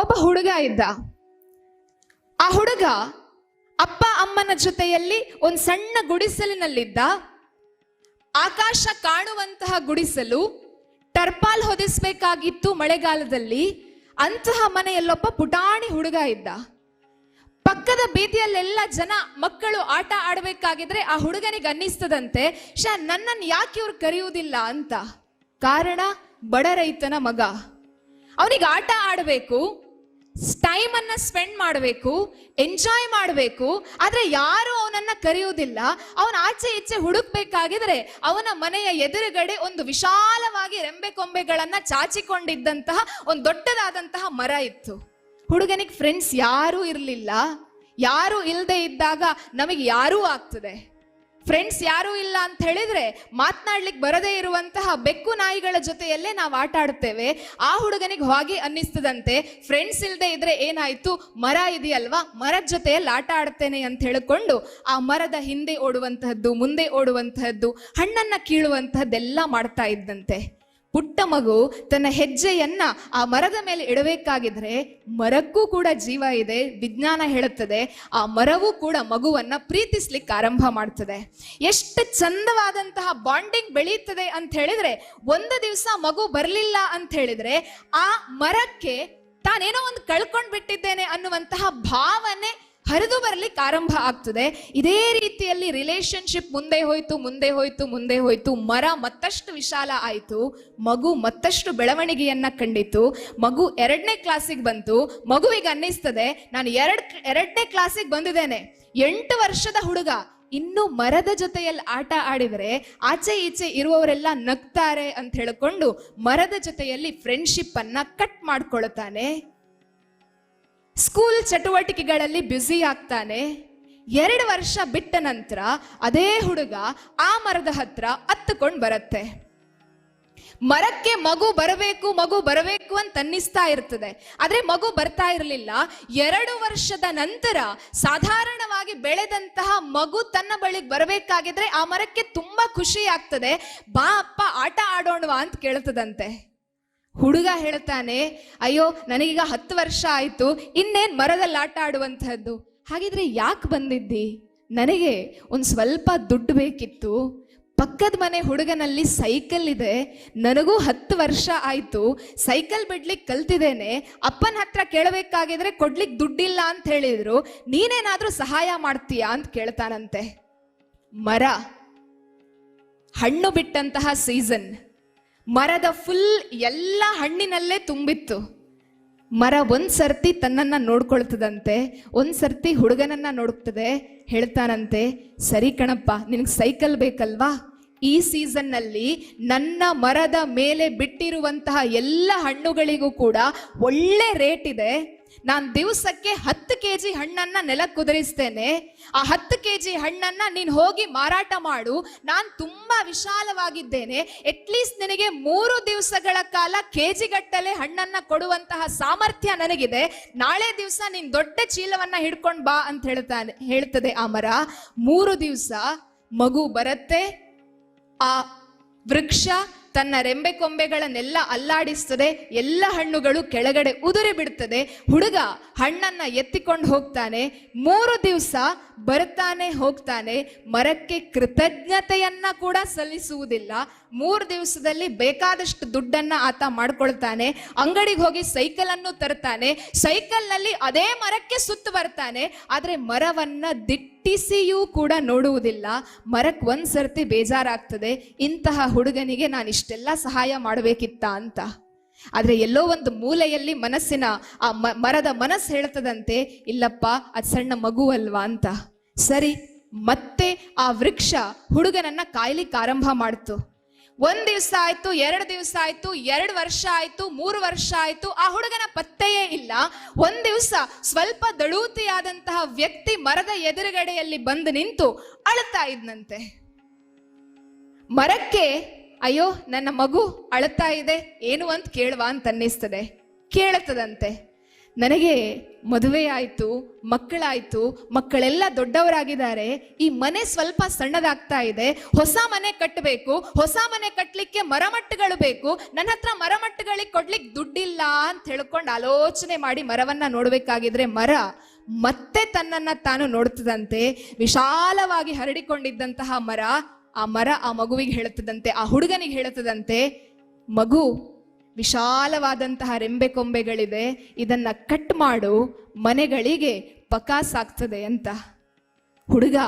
ಒಬ್ಬ ಹುಡುಗ ಇದ್ದ. ಆ ಹುಡುಗ ಅಪ್ಪ ಅಮ್ಮನ ಜೊತೆಯಲ್ಲಿ ಒಂದು ಸಣ್ಣ ಗುಡಿಸಲಿನಲ್ಲಿದ್ದ. ಆಕಾಶ ಕಾಣುವಂತಹ ಗುಡಿಸಲು ಟರ್ಪಾಲ್ ಹೊದಿಸಬೇಕಾಗಿತ್ತು ಮಳೆಗಾಲದಲ್ಲಿ. ಅಂತಹ ಮನೆಯಲ್ಲೊಬ್ಬ ಪುಟಾಣಿ ಹುಡುಗ ಇದ್ದ. ಪಕ್ಕದ ಬೀದಿಯಲ್ಲೆಲ್ಲ ಜನ ಮಕ್ಕಳು ಆಟ ಆಡಬೇಕಾಗಿದ್ರೆ ಆ ಹುಡುಗನಿಗೆ ಅನ್ನಿಸ್ತದಂತೆ, ಶ, ನನ್ನನ್ನು ಯಾಕೆ ಇವ್ರು ಕರೆಯುವುದಿಲ್ಲ? ಅಂತ. ಕಾರಣ, ಬಡ ರೈತನ ಮಗ. ಅವನಿಗೆ ಆಟ ಆಡಬೇಕು ಟೈಮ್ ಅನ್ನ ಸ್ಪೆಂಡ್ ಮಾಡಬೇಕು, ಎಂಜಾಯ್ ಮಾಡಬೇಕು, ಆದ್ರೆ ಯಾರು ಅವನನ್ನ ಕರೆಯುವುದಿಲ್ಲ ಅವನ ಆಚೆ ಈಚೆ ಹುಡುಕ್ಬೇಕಾಗಿದ್ರೆ ಅವನ ಮನೆಯ ಎದುರುಗಡೆ ಒಂದು ವಿಶಾಲವಾಗಿ ರೆಂಬೆ ಕೊಂಬೆಗಳನ್ನ ಚಾಚಿಕೊಂಡಿದ್ದಂತಹ ಒಂದು ದೊಡ್ಡದಾದಂತಹ ಮರ ಇತ್ತು. ಹುಡುಗನಿಗೆ ಫ್ರೆಂಡ್ಸ್ ಯಾರೂ ಇರಲಿಲ್ಲ. ಯಾರು ಇಲ್ಲದೆ ಇದ್ದಾಗ ನಮಗೆ ಯಾರೂ ಆಗ್ತದೆ. ಫ್ರೆಂಡ್ಸ್ ಯಾರೂ ಇಲ್ಲ ಅಂತ ಹೇಳಿದ್ರೆ ಮಾತನಾಡ್ಲಿಕ್ಕೆ ಬರದೇ ಇರುವಂತಹ ಬೆಕ್ಕು ನಾಯಿಗಳ ಜೊತೆಯಲ್ಲೇ ನಾವು ಆಟ ಆಡ್ತೇವೆ. ಆ ಹುಡುಗನಿಗೆ ಹೋಗಿ ಅನ್ನಿಸ್ತದಂತೆ. ಫ್ರೆಂಡ್ಸ್ ಇಲ್ಲದೆ ಇದ್ರೆ ಏನಾಯ್ತು? ಮರ ಇದೆಯಲ್ವಾ? ಮರದ ಜೊತೆಯಲ್ಲಿ ಆಟ ಆಡ್ತೇನೆ ಅಂತ ಹೇಳಿಕೊಂಡು ಆ ಮರದ ಹಿಂದೆ ಓಡುವಂತಹದ್ದು, ಮುಂದೆ ಓಡುವಂತಹದ್ದು, ಹಣ್ಣನ್ನ ಕೀಳುವಂತಹದ್ದೆಲ್ಲ ಮಾಡ್ತಾ ಇದ್ದಂತೆ. ಪುಟ್ಟ ಮಗು ತನ್ನ ಹೆಜ್ಜೆಯನ್ನ ಆ ಮರದ ಮೇಲೆ ಇಡಬೇಕಾಗಿದ್ರೆ ಮರಕ್ಕೂ ಕೂಡ ಜೀವ ಇದೆ, ವಿಜ್ಞಾನ ಹೇಳುತ್ತದೆ. ಆ ಮರವೂ ಕೂಡ ಮಗುವನ್ನ ಪ್ರೀತಿಸ್ಲಿಕ್ಕೆ ಆರಂಭ ಮಾಡ್ತದೆ. ಎಷ್ಟು ಚಂದವಾದಂತಹ ಬಾಂಡಿಂಗ್ ಬೆಳೆಯುತ್ತದೆ ಅಂತ ಹೇಳಿದ್ರೆ ಒಂದು ದಿವಸ ಮಗು ಬರಲಿಲ್ಲ ಅಂತ ಹೇಳಿದ್ರೆ ಆ ಮರಕ್ಕೆ ತಾನೇನೋ ಒಂದು ಕಳ್ಕೊಂಡ್ ಬಿಟ್ಟಿದ್ದೇನೆ ಅನ್ನುವಂತಹ ಭಾವನೆ ಹರಿದು ಬರಲಿಕ್ಕೆ ಆರಂಭ ಆಗ್ತದೆ. ಇದೇ ರೀತಿಯಲ್ಲಿ ರಿಲೇಶನ್ಶಿಪ್ ಮುಂದೆ ಹೋಯ್ತು ಮುಂದೆ ಹೋಯ್ತು ಮುಂದೆ ಹೋಯ್ತು, ಮರ ಮತ್ತಷ್ಟು ವಿಶಾಲ ಆಯಿತು, ಮಗು ಮತ್ತಷ್ಟು ಬೆಳವಣಿಗೆಯನ್ನ ಕಂಡಿತು, ಮಗು ಎರಡನೇ ಕ್ಲಾಸಿಗೆ ಬಂತು, ಮಗುವಿಗೆ ಅನ್ನಿಸ್ತದೆ, ನಾನು ಎರಡ್, ಎರಡನೇ ಕ್ಲಾಸಿಗೆ ಬಂದಿದ್ದೇನೆ. ಎಂಟು ವರ್ಷದ ಹುಡುಗ, ಇನ್ನು ಮರದ ಜೊತೆಯಲ್ಲಿ ಆಟ ಆಡಿದರೆ, ಆಚೆ ಈಚೆ ಇರುವವರೆಲ್ಲ ನಗ್ತಾರೆ ಅಂತ ಹೇಳಿಕೊಂಡು ಮರದ ಜೊತೆಯಲ್ಲಿ ಫ್ರೆಂಡ್ಶಿಪ್ ಅನ್ನ ಕಟ್ ಮಾಡ್ಕೊಳ್ತಾನೆ. ಸ್ಕೂಲ್ ಚಟುವಟಿಕೆಗಳಲ್ಲಿ ಬ್ಯುಸಿ ಆಗ್ತಾನೆ. ಎರಡು ವರ್ಷ ಬಿಟ್ಟ ನಂತರ ಅದೇ ಹುಡುಗ ಆ ಮರದ ಹತ್ರ ಹತ್ತುಕೊಂಡು ಬರುತ್ತೆ. ಮರಕ್ಕೆ ಮಗು ಬರಬೇಕು ಮಗು ಬರಬೇಕು ಅಂತ ಅನ್ನಿಸ್ತಾ ಇರ್ತದೆ. ಆದ್ರೆ ಮಗು ಬರ್ತಾ ಇರಲಿಲ್ಲ. ಎರಡು ವರ್ಷದ ನಂತರ ಸಾಧಾರಣವಾಗಿ ಬೆಳೆದಂತಹ ಮಗು ತನ್ನ ಬಳಿಗೆ ಬರಬೇಕಾಗಿದ್ರೆ ಆ ಮರಕ್ಕೆ ತುಂಬಾ ಖುಷಿ ಆಗ್ತದೆ. ಬಾ ಅಪ್ಪ, ಆಟ ಆಡೋಣವಾ ಅಂತ ಕೇಳ್ತದಂತೆ. ಹುಡುಗ ಹೇಳ್ತಾನೆ, ಅಯ್ಯೋ, ನನಗೀಗ ಹತ್ತು ವರ್ಷ ಆಯಿತು, ಇನ್ನೇನು ಮರದಲ್ಲಿ ಆಟ ಆಡುವಂಥದ್ದು? ಹಾಗಿದ್ರೆ ಯಾಕೆ ಬಂದಿದ್ದಿ? ನನಗೆ ಒಂದು ಸ್ವಲ್ಪ ದುಡ್ಡು ಬೇಕಿತ್ತು. ಪಕ್ಕದ ಮನೆ ಹುಡುಗನಲ್ಲಿ ಸೈಕಲ್ ಇದೆ, ನನಗೂ ಹತ್ತು ವರ್ಷ ಆಯಿತು, ಸೈಕಲ್ ಬಿಡ್ಲಿಕ್ಕೆ ಕಲ್ತಿದ್ದೇನೆ, ಅಪ್ಪನ ಹತ್ರ ಕೇಳಬೇಕಾಗಿದ್ರೆ ಕೊಡ್ಲಿಕ್ಕೆ ದುಡ್ಡಿಲ್ಲ ಅಂತ ಹೇಳಿದ್ರು, ನೀನೇನಾದರೂ ಸಹಾಯ ಮಾಡ್ತೀಯಾ ಅಂತ ಕೇಳ್ತಾನಂತೆ. ಮರ, ಹಣ್ಣು ಬಿಟ್ಟಂತಹ ಸೀಸನ್. ಮರದ ಫುಲ್ ಎಲ್ಲ ಹಣ್ಣಿನಲ್ಲೇ ತುಂಬಿತ್ತು. ಮರ ಒಂದ್ ಸರ್ತಿ ತನ್ನನ್ನ ನೋಡ್ಕೊಳ್ತದಂತೆ, ಒಂದ್ ಸರ್ತಿ ಹುಡುಗನನ್ನ ನೋಡ್ತದೆ, ಹೇಳ್ತಾನಂತೆ, ಸರಿ ಕಣಪ್ಪ, ನಿನಗೆ ಸೈಕಲ್ ಬೇಕಲ್ವಾ? ಈ ಸೀಸನ್ನಲ್ಲಿ ನನ್ನ ಮರದ ಮೇಲೆ ಬಿಟ್ಟಿರುವಂತಹ ಎಲ್ಲ ಹಣ್ಣುಗಳಿಗೂ ಕೂಡ ಒಳ್ಳೆ ರೇಟ್ ಇದೆ. ನಾನು ದಿವಸಕ್ಕೆ ಹತ್ತು ಕೆ ಜಿ ಹಣ್ಣನ್ನ ನೆಲಕ್ಕೆ ಕುದುರಿಸ್ತೇನೆ. ಆ ಹತ್ತು ಕೆ ಜಿ ಹಣ್ಣನ್ನ ನೀನು ಹೋಗಿ ಮಾರಾಟ ಮಾಡು. ನಾನು ತುಂಬಾ ವಿಶಾಲವಾಗಿದ್ದೇನೆ. ಅಟ್ಲೀಸ್ಟ್ ನಿನಗೆ ಮೂರು ದಿವಸಗಳ ಕಾಲ ಕೆ ಜಿ ಗಟ್ಟಲೆ ಹಣ್ಣನ್ನ ಕೊಡುವಂತಹ ಸಾಮರ್ಥ್ಯ ನನಗಿದೆ. ನಾಳೆ ದಿವಸ ನೀನ್ ದೊಡ್ಡ ಚೀಲವನ್ನ ಹಿಡ್ಕೊಂಡು ಬಾ ಅಂತ ಹೇಳ್ತಾನೆ, ಹೇಳ್ತದೆ ಆ ಮರ ಮೂರು ದಿವಸ ಮಗು ಬರುತ್ತೆ, ಆ ವೃಕ್ಷ ತನ್ನ ರೆಂಬೆ ಕೊಂಬೆಗಳನ್ನೆಲ್ಲ ಅಲ್ಲಾಡಿಸ್ತದೆ, ಎಲ್ಲ ಹಣ್ಣುಗಳು ಕೆಳಗಡೆ ಉದುರಿ ಬಿಡ್ತದೆ. ಹುಡುಗ ಹಣ್ಣನ್ನ ಎತ್ತಿಕೊಂಡು ಹೋಗ್ತಾನೆ, ಮೂರು ದಿವಸ ಬರ್ತಾನೆ ಹೋಗ್ತಾನೆ, ಮರಕ್ಕೆ ಕೃತಜ್ಞತೆಯನ್ನ ಕೂಡ ಸಲ್ಲಿಸುವುದಿಲ್ಲ. ಮೂರು ದಿವಸದಲ್ಲಿ ಬೇಕಾದಷ್ಟು ದುಡ್ಡನ್ನ ಆತ ಮಾಡ್ಕೊಳ್ತಾನೆ. ಅಂಗಡಿಗೆ ಹೋಗಿ ಸೈಕಲ್ ಅನ್ನು ತರ್ತಾನೆ. ಸೈಕಲ್ನಲ್ಲಿ ಅದೇ ಮರಕ್ಕೆ ಸುತ್ತು ಬರ್ತಾನೆ. ಆದ್ರೆ ಮರವನ್ನ ದಿಟ್ಟಿಸಿಯೂ ಕೂಡ ನೋಡುವುದಿಲ್ಲ. ಮರಕ್ಕೆ ಒಂದ್ಸರ್ತಿ ಬೇಜಾರಾಗ್ತದೆ. ಇಂತಹ ಹುಡುಗನಿಗೆ ನಾನು ಇಷ್ಟೆಲ್ಲ ಸಹಾಯ ಮಾಡಬೇಕಿತ್ತ ಅಂತ. ಆದ್ರೆ ಎಲ್ಲೋ ಒಂದು ಮೂಲೆಯಲ್ಲಿ ಮನಸ್ಸಿನ ಆ ಮರದ ಮನಸ್ಸು ಹೇಳ್ತದಂತೆ, ಇಲ್ಲಪ್ಪ, ಅದು ಸಣ್ಣ ಮಗು ಅಲ್ವಾ? ಅಂತ. ಸರಿ, ಮತ್ತೆ ಆ ವೃಕ್ಷ ಹುಡುಗನನ್ನ ಕಾಯ್ಲಿಕ್ಕೆ ಆರಂಭ ಮಾಡ್ತು. ಒಂದ್ ದಿವಸ ಆಯ್ತು, ಎರಡು ದಿವಸ ಆಯ್ತು, ಎರಡು ವರ್ಷ ಆಯ್ತು, ಮೂರು ವರ್ಷ ಆಯ್ತು, ಆ ಹುಡುಗನ ಪತ್ತೆಯೇ ಇಲ್ಲ. ಒಂದ್ ದಿವಸ ಸ್ವಲ್ಪ ದಳೂತಿಯಾದಂತಹ ವ್ಯಕ್ತಿ ಮರದ ಎದುರುಗಡೆಯಲ್ಲಿ ಬಂದು ನಿಂತು ಅಳ್ತಾ ಇದ್ನಂತೆ. ಮರಕ್ಕೆ, ಅಯ್ಯೋ, ನನ್ನ ಮಗು ಅಳ್ತಾ ಇದೆ, ಏನು ಅಂತ ಕೇಳುವ ಅಂತ ಅನ್ನಿಸ್ತದೆ. ಕೇಳುತ್ತದಂತೆ. ನನಗೆ ಮದುವೆ ಆಯಿತು, ಮಕ್ಕಳಾಯಿತು, ಮಕ್ಕಳೆಲ್ಲ ದೊಡ್ಡವರಾಗಿದ್ದಾರೆ, ಈ ಮನೆ ಸ್ವಲ್ಪ ಸಣ್ಣದಾಗ್ತಾ ಇದೆ, ಹೊಸ ಮನೆ ಕಟ್ಟಬೇಕು ಹೊಸ ಮನೆ ಕಟ್ಟಲಿಕ್ಕೆ ಮರಮಟ್ಟುಗಳು ಬೇಕು, ನನ್ನ ಹತ್ರ ಮರಮಟ್ಟುಗಳಿಗೆ ಕೊಡ್ಲಿಕ್ಕೆ ದುಡ್ಡಿಲ್ಲ ಅಂತ ಹೇಳ್ಕೊಂಡು ಆಲೋಚನೆ ಮಾಡಿ ಮರವನ್ನ ನೋಡಬೇಕಾಗಿದ್ರೆ ಮರ ಮತ್ತೆ ತನ್ನನ್ನ ತಾನು ನೋಡ್ತದಂತೆ, ವಿಶಾಲವಾಗಿ ಹರಡಿಕೊಂಡಿದ್ದಂತಹ ಮರ ಆ ಮರ ಆ ಮಗುವಿಗೆ ಹೇಳುತ್ತದಂತೆ, ಆ ಹುಡುಗನಿಗೆ ಹೇಳುತ್ತದಂತೆ, ಮಗು ವಿಶಾಲವಾದಂತಹ ರೆಂಬೆ ಕೊಂಬೆಗಳಿದೆ ಇದನ್ನ ಕಟ್ ಮಾಡು, ಮನೆಗಳಿಗೆ ಪಕಾಸಾಗ್ತದೆ ಅಂತ. ಹುಡುಗ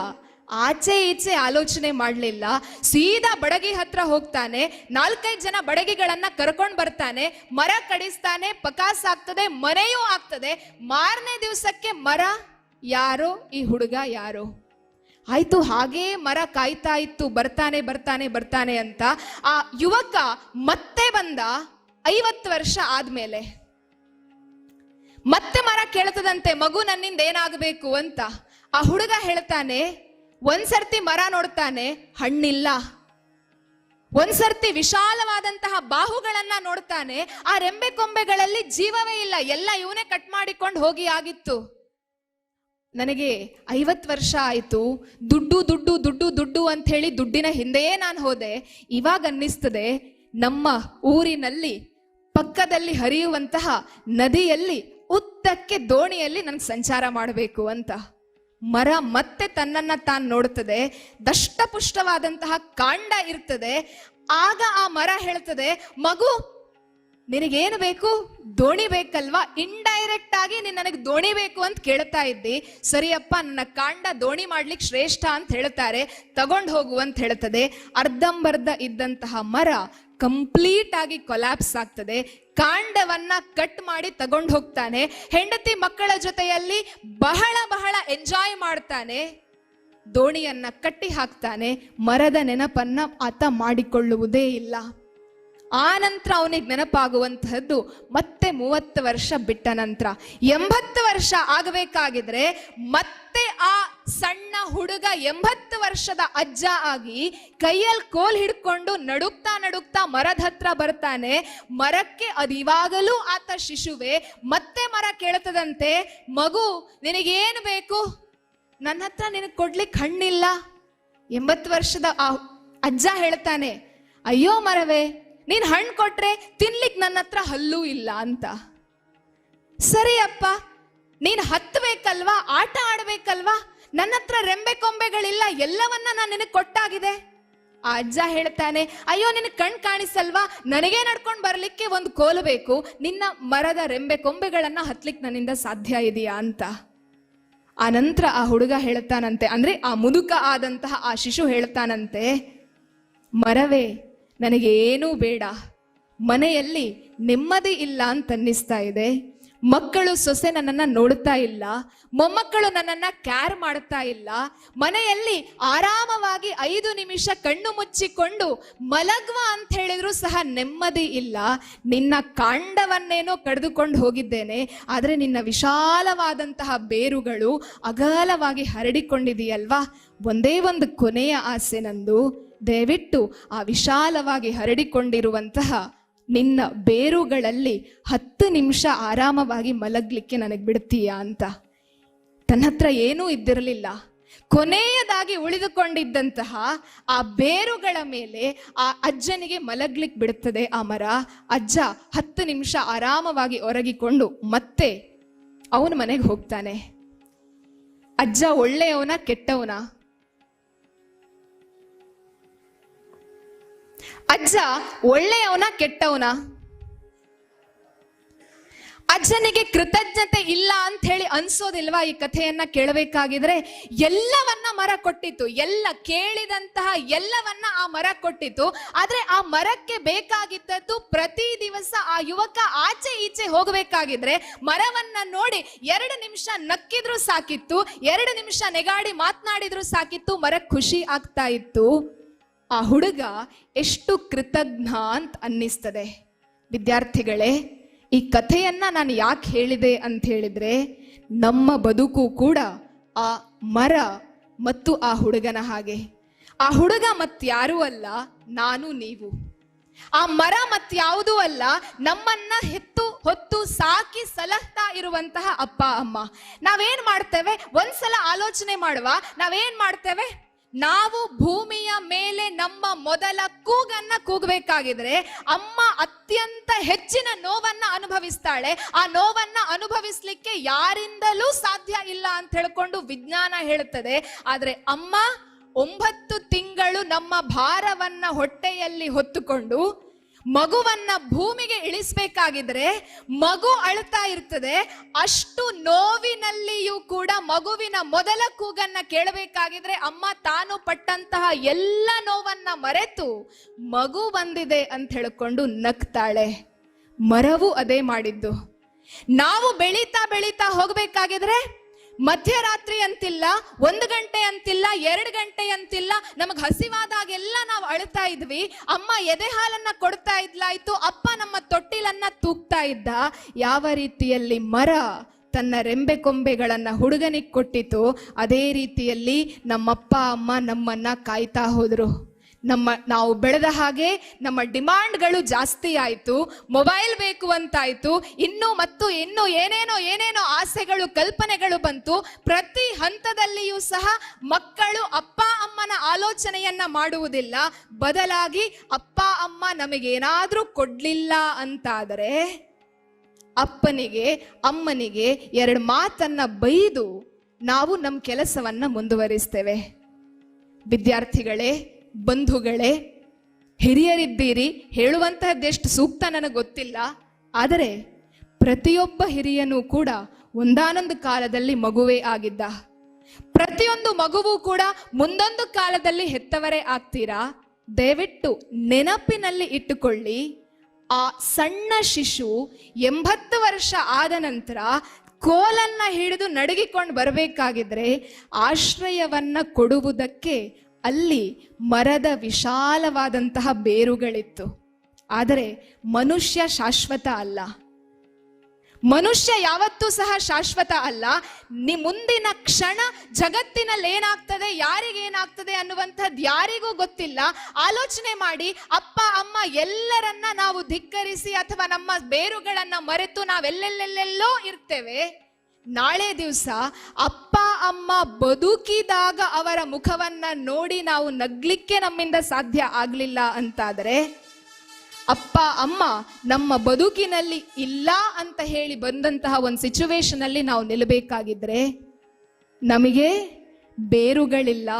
ಆಚೆ ಈಚೆ ಆಲೋಚನೆ ಮಾಡಲಿಲ್ಲ. ಸೀದಾ ಬಡಗಿ ಹತ್ರ ಹೋಗ್ತಾನೆ, ನಾಲ್ಕೈದು ಜನ ಬಡಗಿಗಳನ್ನ ಕರ್ಕೊಂಡು ಬರ್ತಾನೆ, ಮರ ಕಡಿಸ್ತಾನೆ, ಪಕಾಸ್ ಆಗ್ತದೆ, ಮನೆಯೂ ಆಗ್ತದೆ. ಮಾರನೇ ದಿವಸಕ್ಕೆ ಮರ ಯಾರೋ? ಈ ಹುಡುಗ ಯಾರೋ? ಆಯ್ತು, ಹಾಗೇ ಮರ ಕಾಯ್ತಾ ಇತ್ತು, ಬರ್ತಾನೆ ಬರ್ತಾನೆ ಬರ್ತಾನೆ ಅಂತ. ಆ ಯುವಕ ಮತ್ತೆ ಬಂದ. ಐವತ್ತು ವರ್ಷ ಆದ್ಮೇಲೆ. ಮತ್ತೆ ಮರ ಕೇಳ್ತದಂತೆ, ಮಗು ನನ್ನಿಂದ ಏನಾಗಬೇಕು ಅಂತ. ಆ ಹುಡುಗ ಹೇಳ್ತಾನೆ ಒಂದ್ಸರ್ತಿ ಮರ ನೋಡ್ತಾನೆ, ಹಣ್ಣಿಲ್ಲ. ಒಂದ್ಸರ್ತಿ ವಿಶಾಲವಾದಂತಹ ಬಾಹುಗಳನ್ನ ನೋಡ್ತಾನೆ, ಆ ರೆಂಬೆ ಕೊಂಬೆಗಳಲ್ಲಿ ಜೀವವೇ ಇಲ್ಲ, ಎಲ್ಲ ಇವನೇ ಕಟ್ ಮಾಡಿಕೊಂಡು ಹೋಗಿ ಆಗಿತ್ತು. ನನಗೆ ಐವತ್ತು ವರ್ಷ ಆಯಿತು, ದುಡ್ಡು ದುಡ್ಡು ದುಡ್ಡು ದುಡ್ಡು ಅಂತ ಹೇಳಿ ದುಡ್ಡಿನ ಹಿಂದೆಯೇ ನಾನು ಹೋದೆ. ಇವಾಗ ಅನ್ನಿಸ್ತದೆ, ನಮ್ಮ ಊರಿನಲ್ಲಿ ಪಕ್ಕದಲ್ಲಿ ಹರಿಯುವಂತಹ ನದಿಯಲ್ಲಿ, ಉದ್ದಕ್ಕೆ ದೋಣಿಯಲ್ಲಿ ನನಗೆ ಸಂಚಾರ ಮಾಡಬೇಕು ಅಂತ. ಮರ ಮತ್ತೆ ತನ್ನನ್ನ ತಾನು ನೋಡುತ್ತದೆ ದಷ್ಟಪುಷ್ಟವಾದಂತಹ ಕಾಂಡ ಇರ್ತದೆ, ಆಗ ಆ ಮರ ಹೇಳ್ತದೆ, ಮಗು ನಿನಗೇನು ಬೇಕು? ದೋಣಿ ಬೇಕಲ್ವಾ? ಇಂಡೈರೆಕ್ಟ್ ಆಗಿ ನೀನ್ ನನಗೆ ದೋಣಿ ಬೇಕು ಅಂತ ಕೇಳ್ತಾ ಇದ್ದಿ. ಸರಿಯಪ್ಪ, ನನ್ನ ಕಾಂಡ ದೋಣಿ ಮಾಡ್ಲಿಕ್ಕೆ ಶ್ರೇಷ್ಠ ಅಂತ ಹೇಳ್ತಾರೆ. ತಗೊಂಡು ಹೋಗು ಅಂತ ಹೇಳ್ತದೆ. ಅರ್ಧಂಬರ್ಧ ಇದ್ದಂತಹ ಮರ ಕಂಪ್ಲೀಟ್ ಆಗಿ ಕೊಲ್ಯಾಪ್ಸ್ ಆಗ್ತದೆ. ಕಾಂಡವನ್ನ ಕಟ್ ಮಾಡಿ ತಗೊಂಡು ಹೋಗ್ತಾನೆ. ಹೆಂಡತಿ ಮಕ್ಕಳ ಜೊತೆಯಲ್ಲಿ ಬಹಳ ಬಹಳ ಎಂಜಾಯ್ ಮಾಡ್ತಾನೆ. ದೋಣಿಯನ್ನ ಕಟ್ಟಿ ಹಾಕ್ತಾನೆ. ಮರದ ನೆನಪನ್ನ ಆತ ಮಾಡಿಕೊಳ್ಳುವುದೇ ಇಲ್ಲ. ಆ ನಂತರ ಅವನಿಗೆ ನೆನಪಾಗುವಂತಹದ್ದು ಮತ್ತೆ ಮೂವತ್ತು ವರ್ಷ ಬಿಟ್ಟ ನಂತರ. ಎಂಬತ್ತು ವರ್ಷ ಆಗಬೇಕಾಗಿದ್ರೆ ಮತ್ತೆ ಆ ಸಣ್ಣ ಹುಡುಗ ಎಂಬತ್ತು ವರ್ಷದ ಅಜ್ಜ ಆಗಿ ಕೈಯಲ್ಲಿ ಕೋಲ್ ಹಿಡ್ಕೊಂಡು ನಡುಕ್ತಾ ನಡುಕ್ತಾ ಮರದ ಹತ್ರ ಬರ್ತಾನೆ. ಮರಕ್ಕೆ ಅದು ಆತ ಶಿಶುವೆ. ಮತ್ತೆ ಮರ ಕೇಳ್ತದಂತೆ, ಮಗು, ನಿನಗೇನು ಬೇಕು? ನನ್ನ ಹತ್ರ ನಿನಗೆ ಕೊಡ್ಲಿಕ್ಕೆ ಹಣ್ಣಿಲ್ಲ. ಎಂಬತ್ತು ವರ್ಷದ ಆ ಅಜ್ಜ ಹೇಳ್ತಾನೆ, ಅಯ್ಯೋ ಮರವೇ ನೀನ್ ಹಣ್ಣು ಕೊಟ್ರೆ ತಿನ್ಲಿಕ್ಕೆ ನನ್ನ ಹತ್ರ ಹಲ್ಲೂ ಇಲ್ಲ ಅಂತ. ಸರಿ ಅಪ್ಪ ನೀನ್ ಹತ್ಬೇಕಲ್ವಾ, ಆಟ ಆಡ್ಬೇಕಲ್ವಾ? ನನ್ನ ಹತ್ರ ರೆಂಬೆ ಕೊಂಬೆಗಳಿಲ್ಲ, ಎಲ್ಲವನ್ನ ನಾನು ನಿನಗೆ ಕೊಟ್ಟಾಗಿದೆ. ಆ ಅಜ್ಜ ಹೇಳ್ತಾನೆ, ಅಯ್ಯೋ ನಿನಗೆ ಕಣ್ ಕಾಣಿಸಲ್ವಾ? ನನಗೆ ನಡ್ಕೊಂಡು ಬರ್ಲಿಕ್ಕೆ ಒಂದು ಕೋಲು ಬೇಕು. ನಿನ್ನ ಮರದ ರೆಂಬೆ ಕೊಂಬೆಗಳನ್ನ ಹತ್ಲಿಕ್ಕೆ ನನ್ನಿಂದ ಸಾಧ್ಯ ಇದೆಯಾ? ಅಂತ. ಆ ನಂತರ ಆ ಹುಡುಗ ಹೇಳ್ತಾನಂತೆ, ಅಂದ್ರೆ ಆ ಮುದುಕ ಆದಂತಹ ಆ ಶಿಶು ಹೇಳ್ತಾನಂತೆ, ಮರವೇ ನನಗೇನೂ ಬೇಡ. ಮನೆಯಲ್ಲಿ ನೆಮ್ಮದಿ ಇಲ್ಲ ಅಂತ ಅನ್ನಿಸ್ತಾ ಇದೆ. ಮಕ್ಕಳು ಸೊಸೆ ನನ್ನನ್ನು ನೋಡ್ತಾ ಇಲ್ಲ. ಮೊಮ್ಮಕ್ಕಳು ನನ್ನನ್ನು ಕ್ಯಾರ್ ಮಾಡ್ತಾ ಇಲ್ಲ. ಮನೆಯಲ್ಲಿ ಆರಾಮವಾಗಿ ಐದು ನಿಮಿಷ ಕಣ್ಣು ಮುಚ್ಚಿಕೊಂಡು ಮಲಗ್ವ ಅಂತ ಹೇಳಿದ್ರು ಸಹ ನೆಮ್ಮದಿ ಇಲ್ಲ. ನಿನ್ನ ಕಾಂಡವನ್ನೇನೋ ಕಡಿದುಕೊಂಡು ಹೋಗಿದ್ದೇನೆ. ಆದರೆ ನಿನ್ನ ವಿಶಾಲವಾದಂತಹ ಬೇರುಗಳು ಅಗಲವಾಗಿ ಹರಡಿಕೊಂಡಿದೆಯಲ್ವಾ? ಒಂದೇ ಒಂದು ಕೊನೆಯ ಆಸೆ ನಂದು. ದಯವಿಟ್ಟು ಆ ವಿಶಾಲವಾಗಿ ಹರಡಿಕೊಂಡಿರುವಂತಹ ನಿನ್ನ ಬೇರುಗಳಲ್ಲಿ ಹತ್ತು ನಿಮಿಷ ಆರಾಮವಾಗಿ ಮಲಗ್ಲಿಕ್ಕೆ ನನಗೆ ಬಿಡ್ತೀಯಾ ಅಂತ. ತನ್ನ ಹತ್ರ ಏನೂ ಇದ್ದಿರಲಿಲ್ಲ. ಕೊನೆಯದಾಗಿ ಉಳಿದುಕೊಂಡಿದ್ದಂತಹ ಆ ಬೇರುಗಳ ಮೇಲೆ ಆ ಅಜ್ಜನಿಗೆ ಮಲಗ್ಲಿಕ್ಕೆ ಬಿಡುತ್ತದೆ ಆ ಮರ ಅಜ್ಜ ಹತ್ತು ನಿಮಿಷ ಆರಾಮವಾಗಿ ಒರಗಿಕೊಂಡು ಮತ್ತೆ ಅವನ ಮನೆಗೆ ಹೋಗ್ತಾನೆ. ಅಜ್ಜ ಒಳ್ಳೆಯವನ ಕೆಟ್ಟವನ. ಅಜ್ಜ, ಒಳ್ಳೆಯವನ ಕೆಟ್ಟವನ? ಅಜ್ಜನಿಗೆ ಕೃತಜ್ಞತೆ ಇಲ್ಲ ಅಂತ ಹೇಳಿ ಅನ್ಸೋದಿಲ್ವಾ ಈ ಕಥೆಯನ್ನ ಕೇಳಬೇಕಾಗಿದ್ರೆ? ಎಲ್ಲವನ್ನ ಮರ ಕೊಟ್ಟಿತ್ತು, ಎಲ್ಲ ಕೇಳಿದಂತಹ ಎಲ್ಲವನ್ನ ಆ ಮರ ಕೊಟ್ಟಿತ್ತು. ಆದ್ರೆ ಆ ಮರಕ್ಕೆ ಬೇಕಾಗಿದ್ದದ್ದು ಪ್ರತಿ ದಿವಸ ಆ ಯುವಕ ಆಚೆ ಈಚೆ ಹೋಗಬೇಕಾಗಿದ್ರೆ ಮರವನ್ನ ನೋಡಿ ಎರಡು ನಿಮಿಷ ನಕ್ಕಿದ್ರು ಸಾಕಿತ್ತು, ಎರಡು ನಿಮಿಷ ನೆಗಾಡಿ ಮಾತನಾಡಿದ್ರು ಸಾಕಿತ್ತು, ಮರ ಖುಷಿ ಆಗ್ತಾ ಇತ್ತು. ಆ ಹುಡುಗ ಎಷ್ಟು ಕೃತಜ್ಞ ಅಂತ ಅನ್ನಿಸ್ತದೆ. ವಿದ್ಯಾರ್ಥಿಗಳೇ, ಈ ಕಥೆಯನ್ನು ನಾನು ಯಾಕೆ ಹೇಳಿದೆ ಅಂತ ಹೇಳಿದ್ರೆ, ನಮ್ಮ ಬದುಕು ಕೂಡ ಆ ಮರ ಮತ್ತು ಆ ಹುಡುಗನ ಹಾಗೆ. ಆ ಹುಡುಗ ಮತ್ತಾರೂ ಅಲ್ಲ, ನಾನು ನೀವು. ಆ ಮರ ಮತ್ಯಾವುದೂ ಅಲ್ಲ, ನಮ್ಮನ್ನ ಹೆತ್ತು, ಹೊತ್ತು ಸಾಕಿ ಸಲಹ್ತಾ ಇರುವಂತಹ ಅಪ್ಪ, ಅಮ್ಮ. ನಾವೇನ್ ಮಾಡ್ತೇವೆ? ಒಂದ್ಸಲ ಆಲೋಚನೆ ಮಾಡುವ, ನಾವೇನ್ ಮಾಡ್ತೇವೆ? ನಾವು ಭೂಮಿಯ ಮೇಲೆ ನಮ್ಮ ಮೊದಲ ಕೂಗನ್ನ ಕೂಗಬೇಕಾಗಿದ್ರೆ ಅಮ್ಮ ಅತ್ಯಂತ ಹೆಚ್ಚಿನ ನೋವನ್ನ ಅನುಭವಿಸ್ತಾಳೆ. ಆ ನೋವನ್ನ ಅನುಭವಿಸ್ಲಿಕ್ಕೆ ಯಾರಿಂದಲೂ ಸಾಧ್ಯ ಇಲ್ಲ ಅಂತ ಹೇಳ್ಕೊಂಡು ವಿಜ್ಞಾನ ಹೇಳುತ್ತದೆ. ಆದ್ರೆ ಅಮ್ಮ ಒಂಬತ್ತು ತಿಂಗಳು ನಮ್ಮ ಭಾರವನ್ನ ಹೊಟ್ಟೆಯಲ್ಲಿ ಹೊತ್ತುಕೊಂಡು ಮಗುವನ್ನ ಭೂಮಿಗೆ ಇಳಿಸ್ಬೇಕಾಗಿದ್ರೆ ಮಗು ಅಳ್ತಾ ಇರ್ತದೆ. ಅಷ್ಟು ನೋವಿನಲ್ಲಿಯೂ ಕೂಡ ಮಗುವಿನ ಮೊದಲ ಕೂಗನ್ನ ಕೇಳಬೇಕಾಗಿದ್ರೆ ಅಮ್ಮ ತಾನು ಪಟ್ಟಂತಹ ಎಲ್ಲ ನೋವನ್ನ ಮರೆತು ಮಗು ಬಂದಿದೆ ಅಂತ ಹೇಳಿಕೊಂಡು ನಗ್ತಾಳೆ. ಮರವು ಅದೇ ಮಾಡಿದ್ದು. ನಾವು ಬೆಳೀತಾ ಬೆಳೀತಾ ಹೋಗ್ಬೇಕಾಗಿದ್ರೆ ಮಧ್ಯರಾತ್ರಿ ಅಂತಿಲ್ಲ, ಒಂದು ಗಂಟೆ ಅಂತಿಲ್ಲ, ಎರಡು ಗಂಟೆ ಅಂತಿಲ್ಲ, ನಮಗ್ ಹಸಿವಾದಾಗೆಲ್ಲ ನಾವು ಅಳ್ತಾ ಇದ್ವಿ. ಅಮ್ಮ ಎದೆ ಹಾಲನ್ನ ಕೊಡ್ತಾ ಇದ್ಲಾಯ್ತು, ಅಪ್ಪ ನಮ್ಮ ತೊಟ್ಟಿಲನ್ನ ತೂಗ್ತಾ ಇದ್ದ. ಯಾವ ರೀತಿಯಲ್ಲಿ ಮರ ತನ್ನ ರೆಂಬೆ ಕೊಂಬೆಗಳನ್ನ ಹುಡುಗನಿಗೆ ಕೊಟ್ಟಿತು, ಅದೇ ರೀತಿಯಲ್ಲಿ ನಮ್ಮಪ್ಪ, ಅಮ್ಮ ನಮ್ಮನ್ನ ಕಾಯ್ತಾ ಹೋದ್ರು. ನಮ್ಮ, ನಾವು ಬೆಳೆದ ಹಾಗೆ ನಮ್ಮ ಡಿಮಾಂಡ್ಗಳು ಜಾಸ್ತಿ ಆಯಿತು, ಮೊಬೈಲ್ ಬೇಕು ಅಂತಾಯಿತು, ಇನ್ನು ಮತ್ತು ಇನ್ನು ಏನೇನೋ ಏನೇನೋ ಆಸೆಗಳು, ಕಲ್ಪನೆಗಳು ಬಂತು, ಪ್ರತಿ ಹಂತದಲ್ಲಿಯೂ ಸಹ ಮಕ್ಕಳು ಅಪ್ಪ ಅಮ್ಮನ ಆಲೋಚನೆಯನ್ನ ಮಾಡುವುದಿಲ್ಲ. ಬದಲಾಗಿ ಅಪ್ಪ ಅಮ್ಮ ನಮಗೇನಾದರೂ ಕೊಡ್ಲಿಲ್ಲ ಅಂತಾದರೆ, ಅಪ್ಪನಿಗೆ, ಅಮ್ಮನಿಗೆ ಎರಡು ಮಾತನ್ನ ಬೈದು ನಾವು ನಮ್ಮ ಕೆಲಸವನ್ನ ಮುಂದುವರಿಸ್ತೇವೆ. ವಿದ್ಯಾರ್ಥಿಗಳೇ ಬಂಧುಗಳೇ, ಹಿರಿಯರಿದ್ದೀರಿ ಹೇಳುವಂತಹದ್ದೆಷ್ಟು ಸೂಕ್ತ ನನಗೆ ಗೊತ್ತಿಲ್ಲ. ಆದರೆ ಪ್ರತಿಯೊಬ್ಬ ಹಿರಿಯನೂ ಕೂಡ ಒಂದಾನೊಂದು ಕಾಲದಲ್ಲಿ ಮಗುವೇ ಆಗಿದ್ದ. ಪ್ರತಿಯೊಂದು ಮಗುವು ಕೂಡ ಮುಂದೊಂದು ಕಾಲದಲ್ಲಿ ಹೆತ್ತವರೇ ಆಗ್ತೀರಾ? ದಯವಿಟ್ಟು ನೆನಪಿನಲ್ಲಿ ಇಟ್ಟುಕೊಳ್ಳಿ. ಆ ಸಣ್ಣ ಶಿಶು ಎಂಬತ್ತು ವರ್ಷ ಆದ ನಂತರ ಕೋಲನ್ನ ಹಿಡಿದು ನಡಗಿಕೊಂಡು ಬರಬೇಕಾಗಿದ್ರೆ ಆಶ್ರಯವನ್ನ ಕೊಡುವುದಕ್ಕೆ ಅಲ್ಲಿ ಮರದ ವಿಶಾಲವಾದಂತಹ ಬೇರುಗಳಿತ್ತು. ಆದರೆ ಮನುಷ್ಯ ಶಾಶ್ವತ ಅಲ್ಲ. ಮನುಷ್ಯ ಯಾವತ್ತೂ ಸಹ ಶಾಶ್ವತ ಅಲ್ಲ. ನಿ ಮುಂದಿನ ಕ್ಷಣ ಜಗತ್ತಿನಲ್ಲಿ ಏನಾಗ್ತದೆ ಯಾರಿಗೇನಾಗ್ತದೆ ಅನ್ನುವಂಥದ್ದು ಯಾರಿಗೂ ಗೊತ್ತಿಲ್ಲ. ಆಲೋಚನೆ ಮಾಡಿ, ಅಪ್ಪ, ಅಮ್ಮ ಎಲ್ಲರನ್ನ ನಾವು ಧಿಕ್ಕರಿಸಿ ಅಥವಾ ನಮ್ಮ ಬೇರುಗಳನ್ನ ಮರೆತು ನಾವೆಲ್ಲೆಲ್ಲೆಲ್ಲೆಲ್ಲೋ ಇರ್ತೇವೆ. ನಾಳೆ ದಿವಸ ಅಪ್ಪ, ಅಮ್ಮ ಬದುಕಿದಾಗ ಅವರ ಮುಖವನ್ನ ನೋಡಿ ನಾವು ನಗ್ಲಿಕ್ಕೆ ನಮ್ಮಿಂದ ಸಾಧ್ಯ ಆಗ್ಲಿಲ್ಲ ಅಂತಾದರೆ, ಅಪ್ಪ, ಅಮ್ಮ ನಮ್ಮ ಬದುಕಿನಲ್ಲಿ ಇಲ್ಲ ಅಂತ ಹೇಳಿ ಬಂದಂತಹ ಒಂದು ಸಿಚುವೇಶನ್ ಅಲ್ಲಿ ನಾವು ನಿಲ್ಲಬೇಕಾಗಿದ್ರೆ ನಮಗೆ ಬೇರುಗಳಿಲ್ಲ,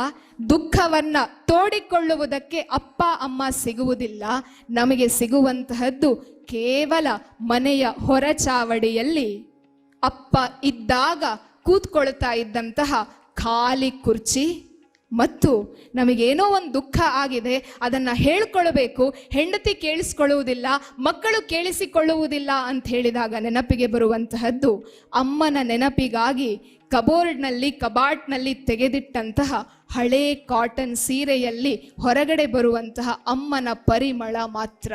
ದುಃಖವನ್ನ ತೋಡಿಕೊಳ್ಳುವುದಕ್ಕೆ ಅಪ್ಪ, ಅಮ್ಮ ಸಿಗುವುದಿಲ್ಲ. ನಮಗೆ ಸಿಗುವಂತಹದ್ದು ಕೇವಲ ಮನೆಯ ಹೊರಚಾವಡಿಯಲ್ಲಿ ಅಪ್ಪ ಇದ್ದಾಗ ಕೂತ್ಕೊಳ್ತಾ ಇದ್ದಂತಹ ಖಾಲಿ ಕುರ್ಚಿ ಮತ್ತು ನಮಗೇನೋ ಒಂದು ದುಃಖ ಆಗಿದೆ, ಅದನ್ನ ಹೇಳ್ಕೊಳ್ಬೇಕು. ಹೆಂಡತಿ ಕೇಳಿಸ್ಕೊಳ್ಳುವುದಿಲ್ಲ, ಮಕ್ಕಳು ಕೇಳಿಸಿಕೊಳ್ಳುವುದಿಲ್ಲ ಅಂತ ಹೇಳಿದಾಗ ನೆನಪಿಗೆ ಬರುವಂತಹದ್ದು ಅಮ್ಮನ ನೆನಪಿಗಾಗಿ ಕಬೋರ್ಡ್ನಲ್ಲಿ, ಕಬಾಟ್ನಲ್ಲಿ ತೆಗೆದಿಟ್ಟಂತಹ ಹಳೇ ಕಾಟನ್ ಸೀರೆಯಲ್ಲಿ ಹೊರಗಡೆ ಬರುವಂತಹ ಅಮ್ಮನ ಪರಿಮಳ ಮಾತ್ರ.